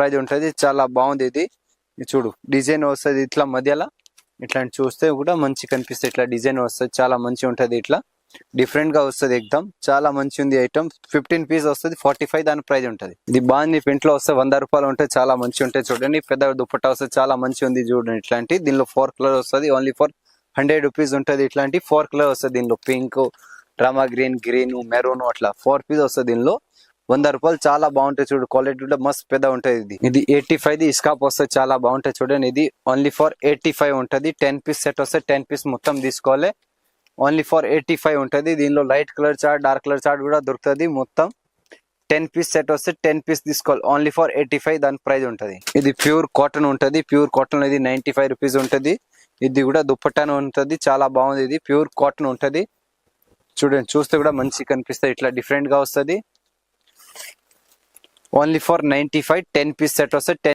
Praise ఉంటుంది. చాలా బాగుంది ఇది. చూడు డిజైన్ వస్తుంది ఇట్లా మధ్యలో. ఇట్లాంటి చూస్తే కూడా మంచి కనిపిస్తుంది. ఇట్లా డిజైన్ వస్తుంది. చాలా మంచి ఉంటుంది ఇట్లా. డిఫరెంట్గా వస్తుంది ఎగ్దాం చాలా మంచి ఉంది ఐటమ్ ఫిఫ్టీన్ పీస్ వస్తుంది. ఫార్టీ ఫైవ్ దాని ప్రైజ్ ఉంటుంది. ఇది బాగుంది. ఇంట్లో వస్తే వంద రూపాయలు ఉంటాయి చాలా మంచి ఉంటాయి చూడండి. పెద్ద దుప్పట్టా వస్తుంది చాలా మంచి ఉంది చూడండి ఇట్లాంటి. దీనిలో ఫోర్ కలర్ వస్తుంది. ఓన్లీ ఫర్ హండ్రెడ్ రూపీస్ ఉంటుంది ఇట్లాంటి. ఫోర్ కలర్ వస్తుంది దీనిలో. పింక్ డ్రామా గ్రీన్ గ్రీన్ మెరూన్ అట్లా. ఫోర్ పీస్ వస్తుంది దీనిలో. వంద రూపాయలు చాలా బాగుంటాయి చూడు. క్వాలిటీ కూడా మస్తు పెద్ద ఉంటుంది ఇది. ఇది ఎయిటీ ఫైవ్ ది ఇస్కాప్ వస్తే చాలా బాగుంటాయి చూడండి ఇది ఓన్లీ ఫర్ ఎయిటీ ఫైవ్ ఉంటుంది. టెన్ పీస్ సెట్ వస్తే టెన్ పీస్ మొత్తం తీసుకోవాలి. ఓన్లీ ఫర్ ఎయిటీ ఫైవ్ ఉంటుంది. దీనిలో light colour chart dark colour chart కూడా దొరుకుతుంది మొత్తం. టెన్ పీస్ సెట్ వస్తే టెన్ పీస్ తీసుకోవాలి. ఓన్లీ ఫర్ ఎయిటీ ఫైవ్ దాని ప్రైస్ ఉంటుంది. ఇది ప్యూర్ కాటన్ ఉంటుంది. ప్యూర్ కాటన్ ఇది నైన్టీ ఫైవ్ రూపీస్ ఉంటుంది. ఇది కూడా దుప్పట్టాను ఉంటుంది. చాలా బాగుంది ఇది. ప్యూర్ కాటన్ ఉంటది. చూడండి చూస్తే కూడా మంచి కనిపిస్తుంది ఇట్లా డిఫరెంట్గా వస్తది. only for 95 10 piece set was a 10